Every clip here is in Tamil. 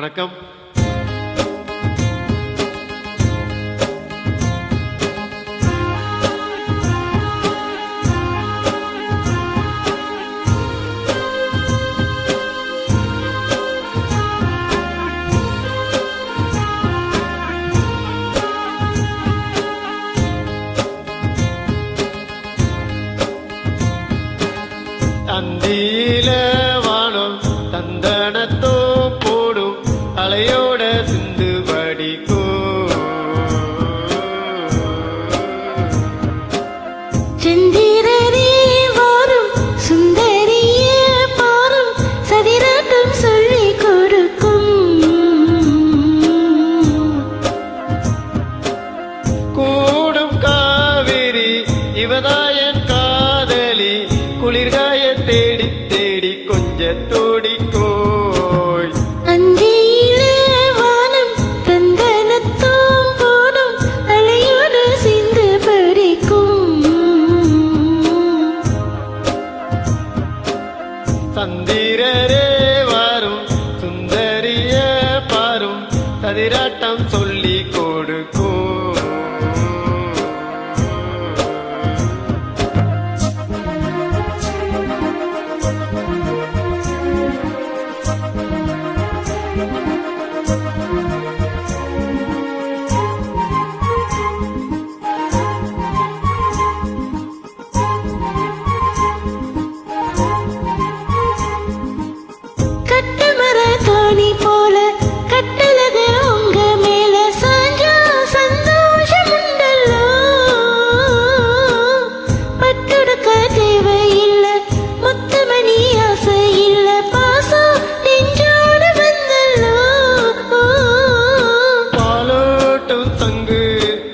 வணக்கம் செந்திரரே வாரும் சுந்தரியே பாரும் சதிராட்டம் சொல்லி கொடுக்கும். கூடும் காவிரி இவதாயன் காதலி குளிர்காய தேடி தேடி கொஞ்ச தோடிக்கோ கதிராட்டம் சொல்லி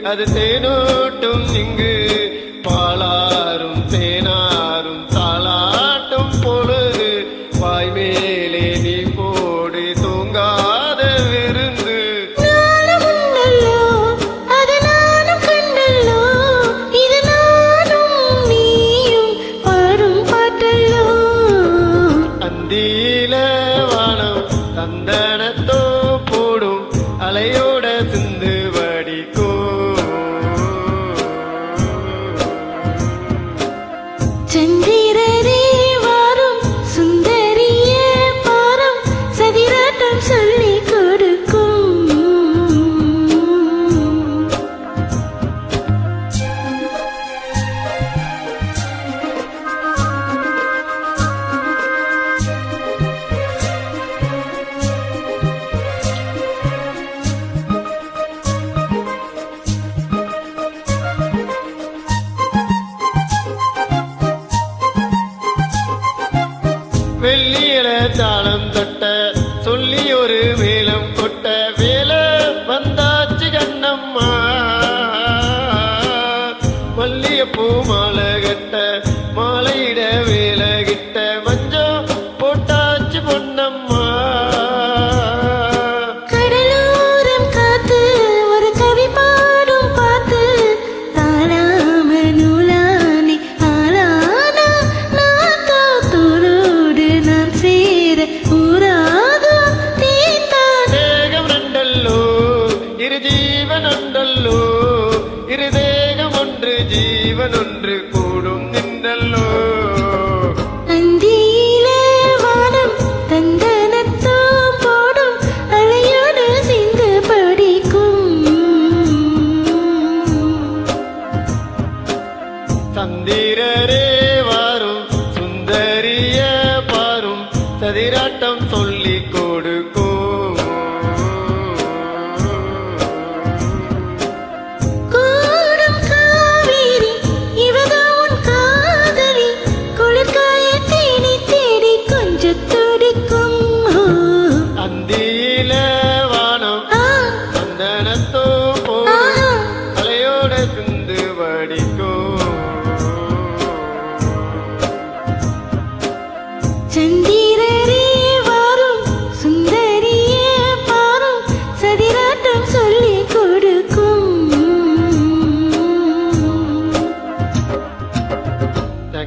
ಹರಿಸೇನೋ வெள்ளியில தாளம் தொட்ட சொல்லி ஒரு மேலம் கொட்ட வேல வந்தாச்சு கண்ணம்மா. மல்லிய பூ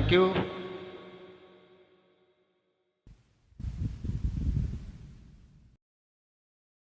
Thank you.